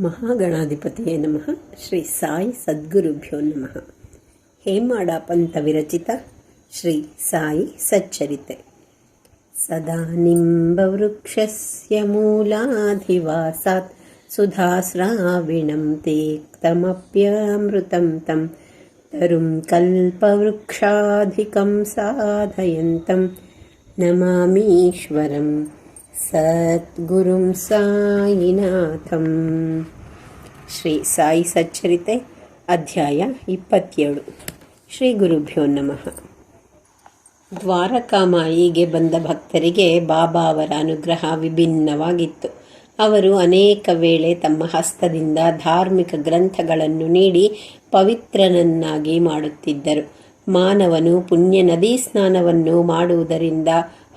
महागणाधिपते नमः. श्री साई सद्गुरुभ्यो नमः. हेमाडापन्तविरचित श्री साई सच्चरिते. सदा निम्बवृक्षस्य मूलाधिवासात् सुधाविणं ते तमप्यमृतं तं तरुं कल्पवृक्षाधिकं साधयन्तं नमामीश्वरम् ಸದ್ಗುರುಂ ಸಾಯಿನಾಥಂ ಶ್ರೀ ಸಾಯಿ ಸಚ್ಚರಿತೆ ಅಧ್ಯಾಯ ಇಪ್ಪತ್ತೇಳು ಶ್ರೀ ಗುರುಭ್ಯೋ ನಮಃ ದ್ವಾರಕಾಮಾಯಿಗೆ ಬಂದ ಭಕ್ತರಿಗೆ ಬಾಬಾ ಅವರ ಅನುಗ್ರಹ ವಿಭಿನ್ನವಾಗಿತ್ತು. ಅವರು ಅನೇಕ ವೇಳೆ ತಮ್ಮ ಹಸ್ತದಿಂದ ಧಾರ್ಮಿಕ ಗ್ರಂಥಗಳನ್ನು ನೀಡಿ ಪವಿತ್ರನನ್ನಾಗಿ ಮಾಡುತ್ತಿದ್ದರು. ಮಾನವನು ಪುಣ್ಯ ನದಿ ಸ್ನಾನವನ್ನು ಮಾಡುವುದರಿಂದ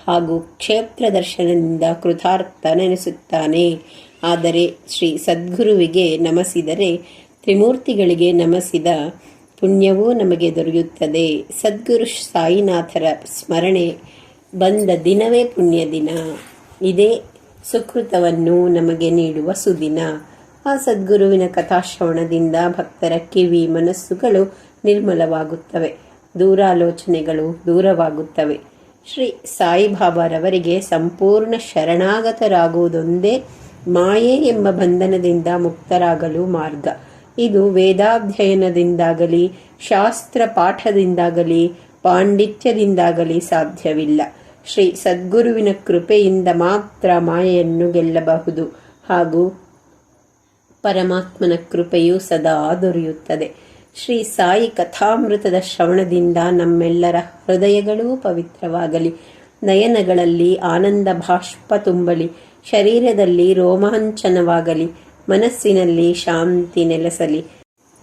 ಹಾಗೂ ಕ್ಷೇತ್ರ ದರ್ಶನದಿಂದ ಕೃತಾರ್ಥನೆನಿಸುತ್ತಾನೆ. ಆದರೆ ಶ್ರೀ ಸದ್ಗುರುವಿಗೆ ನಮಸಿದರೆ ತ್ರಿಮೂರ್ತಿಗಳಿಗೆ ನಮಸಿದ ಪುಣ್ಯವೂ ನಮಗೆ ದೊರೆಯುತ್ತದೆ. ಸದ್ಗುರು ಸಾಯಿನಾಥರ ಸ್ಮರಣೆ ಬಂದ ದಿನವೇ ಪುಣ್ಯ ದಿನ. ಇದೇ ಸುಕೃತವನ್ನು ನಮಗೆ ನೀಡುವ ಸುದಿನ. ಆ ಸದ್ಗುರುವಿನ ಕಥಾಶ್ರವಣದಿಂದ ಭಕ್ತರ ಕಿವಿ ಮನಸ್ಸುಗಳು ನಿರ್ಮಲವಾಗುತ್ತವೆ. ದೂರಾಲೋಚನೆಗಳು ದೂರವಾಗುತ್ತವೆ. ಶ್ರೀ ಸಾಯಿಬಾಬಾರವರಿಗೆ ಸಂಪೂರ್ಣ ಶರಣಾಗತರಾಗುವುದೊಂದೇ ಮಾಯೆ ಎಂಬ ಬಂಧನದಿಂದ ಮುಕ್ತರಾಗಲು ಮಾರ್ಗ. ಇದು ವೇದಾಧ್ಯಯನದಿಂದಾಗಲಿ, ಶಾಸ್ತ್ರ ಪಾಠದಿಂದಾಗಲಿ, ಪಾಂಡಿತ್ಯದಿಂದಾಗಲಿ ಸಾಧ್ಯವಿಲ್ಲ. ಶ್ರೀ ಸದ್ಗುರುವಿನ ಕೃಪೆಯಿಂದ ಮಾತ್ರ ಮಾಯೆಯನ್ನು ಗೆಲ್ಲಬಹುದು ಹಾಗೂ ಪರಮಾತ್ಮನ ಕೃಪೆಯು ಸದಾ ದೊರೆಯುತ್ತದೆ. ಶ್ರೀ ಸಾಯಿ ಕಥಾಮೃತದ ಶ್ರವಣದಿಂದ ನಮ್ಮೆಲ್ಲರ ಹೃದಯಗಳೂ ಪವಿತ್ರವಾಗಲಿ. ನಯನಗಳಲ್ಲಿ ಆನಂದ ಭಾಷ್ಪ ತುಂಬಲಿ. ಶರೀರದಲ್ಲಿ ರೋಮಾಂಚನವಾಗಲಿ. ಮನಸ್ಸಿನಲ್ಲಿ ಶಾಂತಿ ನೆಲೆಸಲಿ.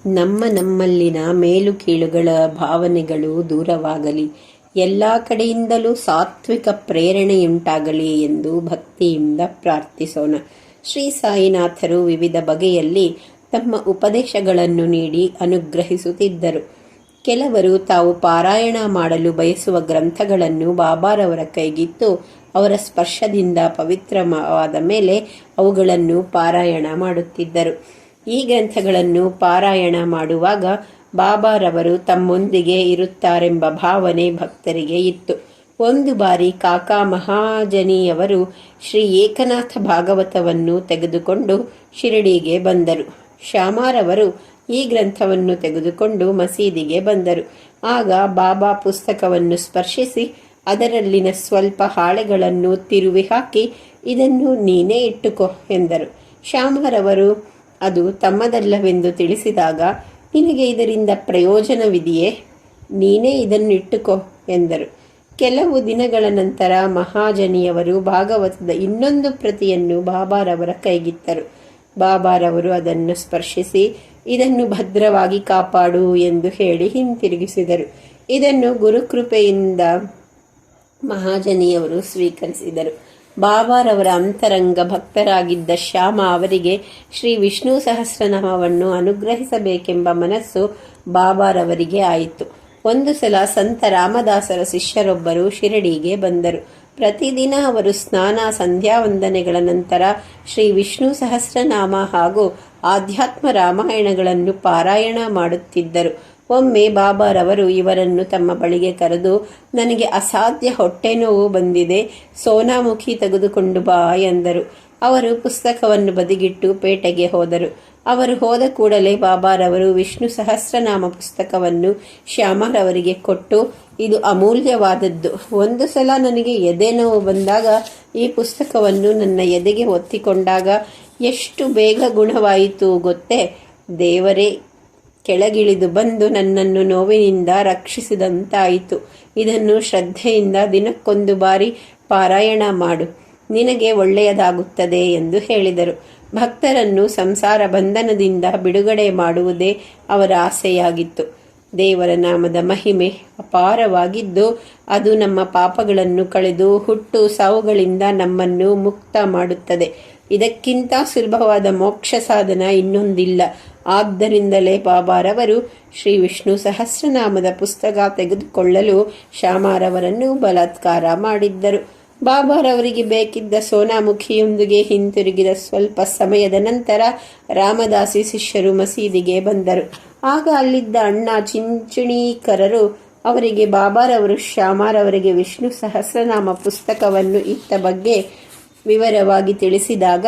ನಮ್ಮ ನಮ್ಮಲ್ಲಿನ ಮೇಲು ಕೀಳುಗಳ ಭಾವನೆಗಳು ದೂರವಾಗಲಿ. ಎಲ್ಲ ಕಡೆಯಿಂದಲೂ ಸಾತ್ವಿಕ ಪ್ರೇರಣೆಯುಂಟಾಗಲಿ ಎಂದು ಭಕ್ತಿಯಿಂದ ಪ್ರಾರ್ಥಿಸೋಣ. ಶ್ರೀ ಸಾಯಿನಾಥರು ವಿವಿಧ ಬಗೆಯಲ್ಲಿ ತಮ್ಮ ಉಪದೇಶಗಳನ್ನು ನೀಡಿ ಅನುಗ್ರಹಿಸುತ್ತಿದ್ದರು. ಕೆಲವರು ತಾವು ಪಾರಾಯಣ ಮಾಡಲು ಬಯಸುವ ಗ್ರಂಥಗಳನ್ನು ಬಾಬಾರವರ ಕೈಗಿತ್ತು ಅವರ ಸ್ಪರ್ಶದಿಂದ ಪವಿತ್ರವಾದ ಮೇಲೆ ಅವುಗಳನ್ನು ಪಾರಾಯಣ ಮಾಡುತ್ತಿದ್ದರು. ಈ ಗ್ರಂಥಗಳನ್ನು ಪಾರಾಯಣ ಮಾಡುವಾಗ ಬಾಬಾರವರು ತಮ್ಮೊಂದಿಗೆ ಇರುತ್ತಾರೆಂಬ ಭಾವನೆ ಭಕ್ತರಿಗೆ ಇತ್ತು. ಒಂದು ಬಾರಿ ಕಾಕಾ ಮಹಾಜನಿಯವರು ಶ್ರೀ ಏಕನಾಥ ಭಾಗವತವನ್ನು ತೆಗೆದುಕೊಂಡು ಶಿರಡಿಗೆ ಬಂದರು. ಶ್ಯಾಮಾರವರು ಈ ಗ್ರಂಥವನ್ನು ತೆಗೆದುಕೊಂಡು ಮಸೀದಿಗೆ ಬಂದರು. ಆಗ ಬಾಬಾ ಪುಸ್ತಕವನ್ನು ಸ್ಪರ್ಶಿಸಿ, ಅದರಲ್ಲಿನ ಸ್ವಲ್ಪ ಹಾಳೆಗಳನ್ನು ತಿರುವಿ ಹಾಕಿ, ಇದನ್ನು ನೀನೇ ಇಟ್ಟುಕೋ ಎಂದರು. ಶ್ಯಾಮರವರು ಅದು ತಮ್ಮದಲ್ಲವೆಂದು ತಿಳಿಸಿದಾಗ, ನಿನಗೆ ಇದರಿಂದ ಪ್ರಯೋಜನವಿದೆಯೇ? ನೀನೇ ಇದನ್ನು ಇಟ್ಟುಕೋ ಎಂದರು. ಕೆಲವು ದಿನಗಳ ನಂತರ ಮಹಾಜನಿಯವರು ಭಾಗವತದ ಇನ್ನೊಂದು ಪ್ರತಿಯನ್ನು ಬಾಬಾರವರ ಕೈಗಿತ್ತರು. ಬಾಬಾರವರು ಅದನ್ನು ಸ್ಪರ್ಶಿಸಿ, ಇದನ್ನು ಭದ್ರವಾಗಿ ಕಾಪಾಡು ಎಂದು ಹೇಳಿ ಹಿಂತಿರುಗಿಸಿದರು. ಇದನ್ನು ಗುರುಕೃಪೆಯಿಂದ ಮಹಾಜನಿಯವರು ಸ್ವೀಕರಿಸಿದರು. ಬಾಬಾರವರ ಅಂತರಂಗ ಭಕ್ತರಾಗಿದ್ದ ಶ್ಯಾಮ ಅವರಿಗೆ ಶ್ರೀ ವಿಷ್ಣು ಸಹಸ್ರನಾಮವನ್ನು ಅನುಗ್ರಹಿಸಬೇಕೆಂಬ ಮನಸ್ಸು ಬಾಬಾರವರಿಗೆ ಆಯಿತು. ಒಂದು ಸಲ ಸಂತ ರಾಮದಾಸರ ಶಿಷ್ಯರೊಬ್ಬರು ಶಿರಡಿಗೆ ಬಂದರು. ಪ್ರತಿದಿನ ಅವರು ಸ್ನಾನ ಸಂಧ್ಯಾ ವಂದನೆಗಳ ನಂತರ ಶ್ರೀ ವಿಷ್ಣು ಸಹಸ್ರನಾಮ ಹಾಗೂ ಆಧ್ಯಾತ್ಮ ರಾಮಾಯಣಗಳನ್ನು ಪಾರಾಯಣ ಮಾಡುತ್ತಿದ್ದರು. ಒಮ್ಮೆ ಬಾಬಾರವರು ಇವರನ್ನು ತಮ್ಮ ಬಳಿಗೆ ಕರೆದು, ನನಗೆ ಅಸಾಧ್ಯ ಹೊಟ್ಟೆ ನೋವು ಬಂದಿದೆ, ಸೋನಾಮುಖಿ ತೆಗೆದುಕೊಂಡು ಬಾ ಎಂದರು. ಅವರು ಪುಸ್ತಕವನ್ನು ಬದಿಗಿಟ್ಟು ಪೇಟೆಗೆ ಹೋದರು. ಅವರು ಹೋದ ಕೂಡಲೇ ಬಾಬಾರವರು ವಿಷ್ಣು ಸಹಸ್ರನಾಮ ಪುಸ್ತಕವನ್ನು ಶ್ಯಾಮರವರಿಗೆ ಕೊಟ್ಟು, ಇದು ಅಮೂಲ್ಯವಾದದ್ದು. ಒಂದು ಸಲ ನನಗೆ ಎದೆ ನೋವು ಬಂದಾಗ ಈ ಪುಸ್ತಕವನ್ನು ನನ್ನ ಎದೆಗೆ ಒತ್ತಿಕೊಂಡಾಗ ಎಷ್ಟು ಬೇಗ ಗುಣವಾಯಿತು ಗೊತ್ತೇ? ದೇವರೇ, ಕೆಳಗಿಳಿದು ಬಂದು ನನ್ನನ್ನು ನೋವಿನಿಂದ ರಕ್ಷಿಸಿದಂತಾಯಿತು. ಇದನ್ನು ಶ್ರದ್ಧೆಯಿಂದ ದಿನಕ್ಕೊಂದು ಬಾರಿ ಪಾರಾಯಣ ಮಾಡು. ನಿನಗೆ ಒಳ್ಳೆಯದಾಗುತ್ತದೆ ಎಂದು ಹೇಳಿದರು. ಭಕ್ತರನ್ನು ಸಂಸಾರ ಬಂಧನದಿಂದ ಬಿಡುಗಡೆ ಮಾಡುವುದೇ ಅವರ ಆಸೆಯಾಗಿತ್ತು. ದೇವರ ನಾಮದ ಮಹಿಮೆ ಅಪಾರವಾಗಿದ್ದು, ಅದು ನಮ್ಮ ಪಾಪಗಳನ್ನು ಕಳೆದು ಹುಟ್ಟು ಸಾವುಗಳಿಂದ ನಮ್ಮನ್ನು ಮುಕ್ತ ಮಾಡುತ್ತದೆ. ಇದಕ್ಕಿಂತ ಸುಲಭವಾದ ಮೋಕ್ಷ ಸಾಧನ ಇನ್ನೊಂದಿಲ್ಲ. ಆದ್ದರಿಂದಲೇ ಬಾಬಾರವರು ಶ್ರೀ ವಿಷ್ಣು ಸಹಸ್ರನಾಮದ ಪುಸ್ತಕ ತೆಗೆದುಕೊಳ್ಳಲು ಶ್ಯಾಮಾರವರನ್ನು ಬಲಾತ್ಕಾರ ಮಾಡಿದ್ದರು. ಬಾಬಾರವರಿಗೆ ಬೇಕಿದ್ದ ಸೋನಾಮುಖಿಯೊಂದಿಗೆ ಹಿಂತಿರುಗಿದ ಸ್ವಲ್ಪ ಸಮಯದ ನಂತರ ರಾಮದಾಸಿ ಶಿಷ್ಯರು ಮಸೀದಿಗೆ ಬಂದರು. ಆಗ ಅಲ್ಲಿದ್ದ ಅಣ್ಣ ಚಿಂಚಣೀಕರರು ಅವರಿಗೆ ಬಾಬಾರವರು ಶ್ಯಾಮಾರವರಿಗೆ ವಿಷ್ಣು ಸಹಸ್ರನಾಮ ಪುಸ್ತಕವನ್ನು ಇತ್ತ ಬಗ್ಗೆ ವಿವರವಾಗಿ ತಿಳಿಸಿದಾಗ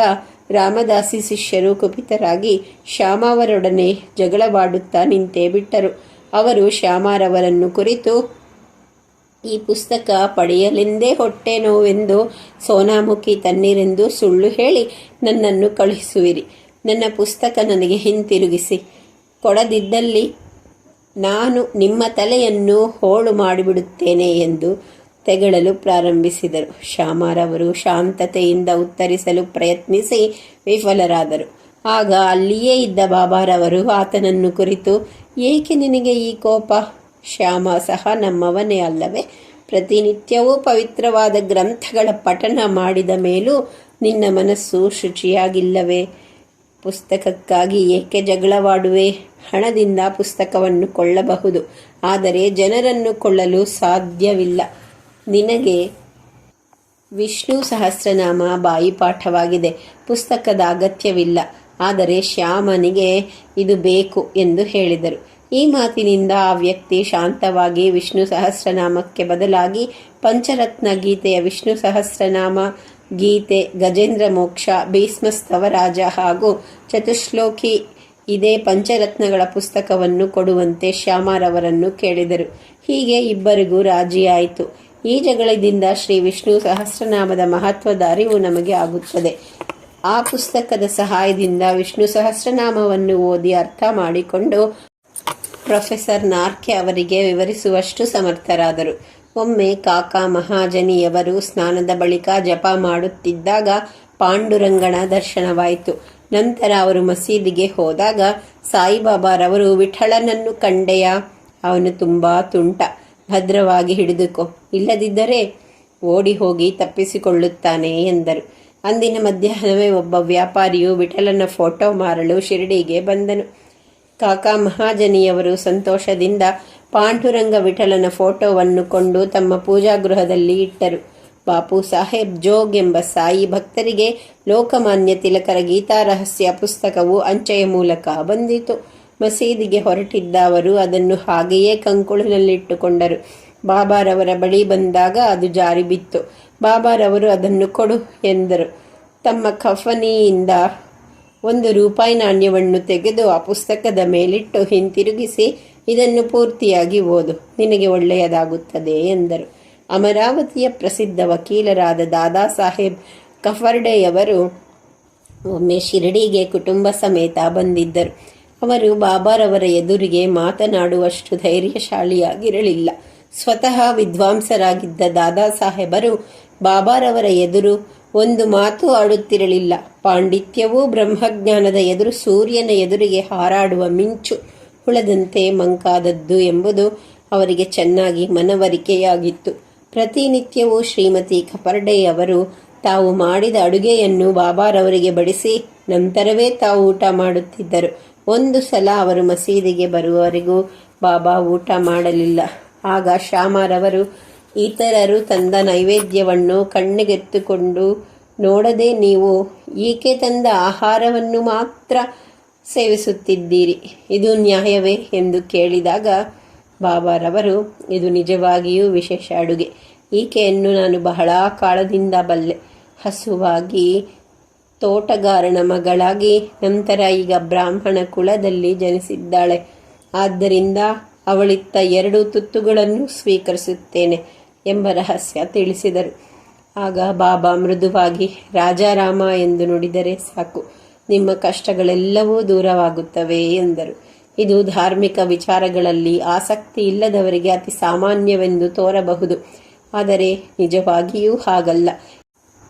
ರಾಮದಾಸಿ ಶಿಷ್ಯರು ಕುಪಿತರಾಗಿ ಶ್ಯಾಮಾವರೊಡನೆ ಜಗಳವಾಡುತ್ತಾ ನಿಂತೇ ಬಿಟ್ಟರು. ಅವರು ಶ್ಯಾಮಾರವರನ್ನು ಕುರಿತು ಈ ಪುಸ್ತಕ ಪಡೆಯಲೆಂದೇ ಹೊಟ್ಟೆ ನೋವೆಂದು ಸೋನಾಮುಖಿ ತನ್ನಿರೆಂದು ಸುಳ್ಳು ಹೇಳಿ ನನ್ನನ್ನು ಕಳುಹಿಸುವಿರಿ. ನನ್ನ ಪುಸ್ತಕ ನನಗೆ ಹಿಂತಿರುಗಿಸಿ. ಕೊಡದಿದ್ದಲ್ಲಿ ನಾನು ನಿಮ್ಮ ತಲೆಯನ್ನು ಹೋಳು ಮಾಡಿಬಿಡುತ್ತೇನೆ ಎಂದು ತೆಗಳಲು ಪ್ರಾರಂಭಿಸಿದರು. ಶ್ಯಾಮಾರವರು ಶಾಂತತೆಯಿಂದ ಉತ್ತರಿಸಲು ಪ್ರಯತ್ನಿಸಿ ವಿಫಲರಾದರು. ಆಗ ಅಲ್ಲಿಯೇ ಇದ್ದ ಬಾಬಾರವರು ಆತನನ್ನು ಕುರಿತು, ಏಕೆ ನಿನಗೆ ಈ ಕೋಪ? ಶ್ಯಾಮ ಸಹ ನಮ್ಮವನೇ ಅಲ್ಲವೇ? ಪ್ರತಿನಿತ್ಯವೂ ಪವಿತ್ರವಾದ ಗ್ರಂಥಗಳ ಪಠನ ಮಾಡಿದ ಮೇಲೂ ನಿನ್ನ ಮನಸ್ಸು ಶುಚಿಯಾಗಿಲ್ಲವೇ? ಪುಸ್ತಕಕ್ಕಾಗಿ ಏಕೆ ಜಗಳವಾಡುವೆ? ಹಣದಿಂದ ಪುಸ್ತಕವನ್ನು ಕೊಳ್ಳಬಹುದು, ಆದರೆ ಜನರನ್ನು ಕೊಳ್ಳಲು ಸಾಧ್ಯವಿಲ್ಲ. ನಿನಗೆ ವಿಷ್ಣು ಸಹಸ್ರನಾಮ ಬಾಯಿಪಾಠವಾಗಿದೆ, ಪುಸ್ತಕದ ಅಗತ್ಯವಿಲ್ಲ, ಆದರೆ ಶ್ಯಾಮನಿಗೆ ಇದು ಬೇಕು ಎಂದು ಹೇಳಿದರು. ಈ ಮಾತಿನಿಂದ ಆ ವ್ಯಕ್ತಿ ಶಾಂತವಾಗಿ ವಿಷ್ಣು ಸಹಸ್ರನಾಮಕ್ಕೆ ಬದಲಾಗಿ ಪಂಚರತ್ನ ಗೀತೆಯ ವಿಷ್ಣು ಸಹಸ್ರನಾಮ, ಗೀತೆ, ಗಜೇಂದ್ರ ಮೋಕ್ಷ ಭೀಸ್ಮಸ್ತವರಾಜ ಹಾಗೂ ಚತುಶ್ಲೋಕಿ ಇದೇ ಪಂಚರತ್ನಗಳ ಪುಸ್ತಕವನ್ನು ಕೊಡುವಂತೆ ಶ್ಯಾಮರವರನ್ನು ಕೇಳಿದರು. ಹೀಗೆ ಇಬ್ಬರಿಗೂ ರಾಜಿಯಾಯಿತು. ಈ ಜಗಳದಿಂದ ಶ್ರೀ ವಿಷ್ಣು ಸಹಸ್ರನಾಮದ ಮಹತ್ವದ ಅರಿವು ನಮಗೆ ಆಗುತ್ತದೆ. ಆ ಪುಸ್ತಕದ ಸಹಾಯದಿಂದ ವಿಷ್ಣು ಸಹಸ್ರನಾಮವನ್ನು ಓದಿ ಅರ್ಥ ಮಾಡಿಕೊಂಡು ಪ್ರೊಫೆಸರ್ ನಾರ್ಕೆ ಅವರಿಗೆ ವಿವರಿಸುವಷ್ಟು ಸಮರ್ಥರಾದರು. ಒಮ್ಮೆ ಕಾಕಾ ಮಹಾಜನಿಯವರು ಸ್ನಾನದ ಬಳಿಕ ಜಪ ಮಾಡುತ್ತಿದ್ದಾಗ ಪಾಂಡುರಂಗನ ದರ್ಶನವಾಯಿತು. ನಂತರ ಅವರು ಮಸೀದಿಗೆ ಹೋದಾಗ ಸಾಯಿಬಾಬಾರವರು ವಿಠಳನನ್ನು ಕಂಡೆಯ? ಅವನು ತುಂಬಾ ತುಂಟ. ಭದ್ರವಾಗಿ ಹಿಡಿದುಕೋ. ಇಲ್ಲದಿದ್ದರೆ ಓಡಿ ಹೋಗಿ ತಪ್ಪಿಸಿಕೊಳ್ಳುತ್ತಾನೆ ಎಂದರು. ಅಂದಿನ ಮಧ್ಯಾಹ್ನವೇ ಒಬ್ಬ ವ್ಯಾಪಾರಿಯು ವಿಠಲನ ಫೋಟೋ ಮಾರಲು ಶಿರಡಿಗೆ ಬಂದನು. ಕಾಕಾ ಮಹಾಜನಿಯವರು ಸಂತೋಷದಿಂದ ಪಾಂಡುರಂಗ ವಿಠಲನ ಫೋಟೋವನ್ನು ಕೊಂಡು ತಮ್ಮ ಪೂಜಾಗೃಹದಲ್ಲಿ ಇಟ್ಟರು. ಬಾಪು ಸಾಹೇಬ್ ಜೋಗ್ ಎಂಬ ಸಾಯಿ ಭಕ್ತರಿಗೆ ಲೋಕಮಾನ್ಯ ತಿಲಕರ ಗೀತಾ ರಹಸ್ಯ ಪುಸ್ತಕವು ಅಂಚೆಯ ಮೂಲಕ ಬಂದಿತು. ಮಸೀದಿಗೆ ಹೊರಟಿದ್ದ ಅವರು ಅದನ್ನು ಹಾಗೆಯೇ ಕಂಕುಳಿನಲ್ಲಿಟ್ಟುಕೊಂಡರು. ಬಾಬಾರವರ ಬಳಿ ಬಂದಾಗ ಅದು ಜಾರಿ ಬಿತ್ತು ಬಾಬಾರವರು ಅದನ್ನು ಕೊಡು ಎಂದರು. ತಮ್ಮ ಕಫನಿಯಿಂದ ಒಂದು ರೂಪಾಯಿ ನಾಣ್ಯವನ್ನು ತೆಗೆದು ಆ ಪುಸ್ತಕದ ಮೇಲಿಟ್ಟು ಹಿಂತಿರುಗಿಸಿ, ಇದನ್ನು ಪೂರ್ತಿಯಾಗಿ ಓದು, ನಿನಗೆ ಒಳ್ಳೆಯದಾಗುತ್ತದೆ ಎಂದರು. ಅಮರಾವತಿಯ ಪ್ರಸಿದ್ಧ ವಕೀಲರಾದ ದಾದಾ ಸಾಹೇಬ್ ಕಫರ್ಡೆಯವರು ಒಮ್ಮೆ ಶಿರಡಿಗೆ ಕುಟುಂಬ ಸಮೇತ ಬಂದಿದ್ದರು. ಅವರು ಬಾಬಾರವರ ಎದುರಿಗೆ ಮಾತನಾಡುವಷ್ಟು ಧೈರ್ಯಶಾಲಿಯಾಗಿರಲಿಲ್ಲ. ಸ್ವತಃ ವಿದ್ವಾಂಸರಾಗಿದ್ದ ದಾದಾ ಸಾಹೇಬರು ಬಾಬಾರವರ ಎದುರು ಒಂದು ಮಾತು ಆಡುತ್ತಿರಲಿಲ್ಲ. ಪಾಂಡಿತ್ಯವೂ ಬ್ರಹ್ಮಜ್ಞಾನದ ಎದುರು ಸೂರ್ಯನ ಎದುರಿಗೆ ಹಾರಾಡುವ ಮಿಂಚು ಹುಳದಂತೆ ಮಂಕಾದದ್ದು ಎಂಬುದು ಅವರಿಗೆ ಚೆನ್ನಾಗಿ ಮನವರಿಕೆಯಾಗಿತ್ತು. ಪ್ರತಿನಿತ್ಯವೂ ಶ್ರೀಮತಿ ಕಪರ್ಡೆಯವರು ತಾವು ಮಾಡಿದ ಅಡುಗೆಯನ್ನು ಬಾಬಾರವರಿಗೆ ಬಡಿಸಿ ನಂತರವೇ ತಾವು ಊಟ ಮಾಡುತ್ತಿದ್ದರು. ಒಂದು ಸಲ ಅವರು ಮಸೀದಿಗೆ ಬರುವವರೆಗೂ ಬಾಬಾ ಊಟ ಮಾಡಲಿಲ್ಲ. ಆಗ ಶ್ಯಾಮರವರು ಇತರರು ತಂದ ನೈವೇದ್ಯವನ್ನು ಕಣ್ಣಿಗೆತ್ತುಕೊಂಡು, ನೋಡದೆ ನೀವು ಈಕೆ ತಂದ ಆಹಾರವನ್ನು ಮಾತ್ರ ಸೇವಿಸುತ್ತಿದ್ದೀರಿ. ಇದು ನ್ಯಾಯವೇ ಎಂದು ಕೇಳಿದಾಗ ಬಾಬಾರವರು, ಇದು ನಿಜವಾಗಿಯೂ ವಿಶೇಷ ಅಡುಗೆ. ಈಕೆಯನ್ನು ನಾನು ಬಹಳ ಕಾಲದಿಂದ ಬಲ್ಲೆ. ಹಸುವಾಗಿ ತೋಟಗಾರನ ಮಗಳಾಗಿ ನಂತರ ಈಗ ಬ್ರಾಹ್ಮಣ ಕುಲದಲ್ಲಿ ಜನಿಸಿದ್ದಾಳೆ. ಆದ್ದರಿಂದ ಅವಳಿತ್ತ ಎರಡು ತುತ್ತುಗಳನ್ನು ಸ್ವೀಕರಿಸುತ್ತೇನೆ. ಎಂಬ ರಹಸ್ಯ ತಿಳಿಸಿದರು. ಆಗ ಬಾಬಾ ಮೃದುವಾಗಿ ರಾಜಾರಾಮ ಎಂದು ನುಡಿದರೆ ಸಾಕು. ನಿಮ್ಮ ಕಷ್ಟಗಳೆಲ್ಲವೂ ದೂರವಾಗುತ್ತವೆ ಎಂದರು. ಇದು ಧಾರ್ಮಿಕ ವಿಚಾರಗಳಲ್ಲಿ ಆಸಕ್ತಿ ಇಲ್ಲದವರಿಗೆ ಅತಿ ಸಾಮಾನ್ಯವೆಂದು ತೋರಬಹುದು. ಆದರೆ ನಿಜವಾಗಿಯೂ ಹಾಗಲ್ಲ.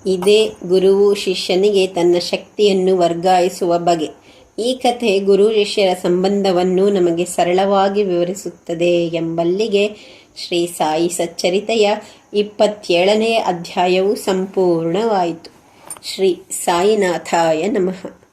ಇದೇ ಗುರುವು ಶಿಷ್ಯನಿಗೆ ತನ್ನ ಶಕ್ತಿಯನ್ನು ವರ್ಗಾಯಿಸುವ ಬಗೆ. ಈ ಕಥೆ ಗುರು ಶಿಷ್ಯರ ಸಂಬಂಧವನ್ನು ನಮಗೆ ಸರಳವಾಗಿ ವಿವರಿಸುತ್ತದೆ ಎಂಬಲ್ಲಿಗೆ ಶ್ರೀ ಸಾಯಿ ಸಚ್ಚರಿತೆಯ ಇಪ್ಪತ್ತೇಳನೇ ಅಧ್ಯಾಯವು ಸಂಪೂರ್ಣವಾಯಿತು. ಶ್ರೀ ಸಾಯಿನಾಥಾಯ ನಮಃ.